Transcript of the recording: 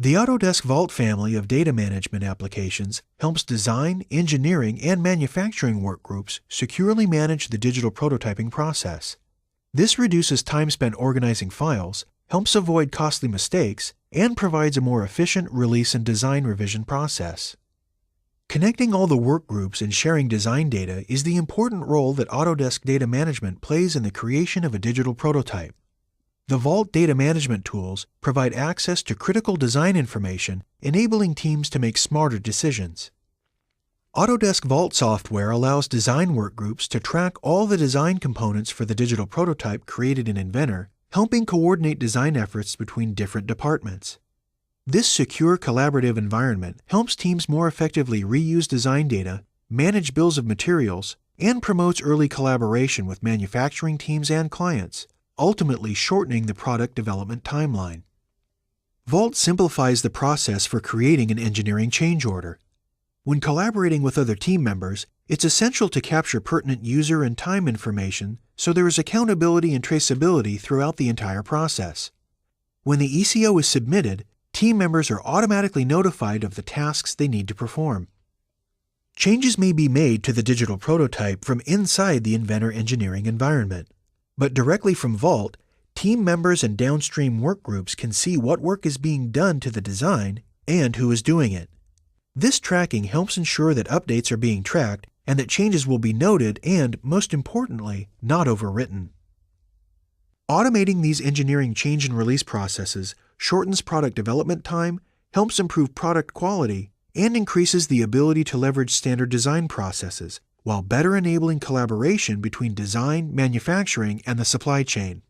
The Autodesk Vault family of data management applications helps design, engineering, and manufacturing workgroups securely manage the digital prototyping process. This reduces time spent organizing files, helps avoid costly mistakes, and provides a more efficient release and design revision process. Connecting all the workgroups and sharing design data is the important role that Autodesk Data Management plays in the creation of a digital prototype. The Vault data management tools provide access to critical design information, enabling teams to make smarter decisions. Autodesk Vault software allows design workgroups to track all the design components for the digital prototype created in Inventor, helping coordinate design efforts between different departments. This secure collaborative environment helps teams more effectively reuse design data, manage bills of materials, and promotes early collaboration with manufacturing teams and clients, ultimately shortening the product development timeline. Vault simplifies the process for creating an engineering change order. When collaborating with other team members, it's essential to capture pertinent user and time information so there is accountability and traceability throughout the entire process. When the ECO is submitted, team members are automatically notified of the tasks they need to perform. Changes may be made to the digital prototype from inside the Inventor engineering environment. But directly from Vault, team members and downstream workgroups can see what work is being done to the design and who is doing it. This tracking helps ensure that updates are being tracked and that changes will be noted and, most importantly, not overwritten. Automating these engineering change and release processes shortens product development time, helps improve product quality, and increases the ability to leverage standard design processes, while better enabling collaboration between design, manufacturing, and the supply chain.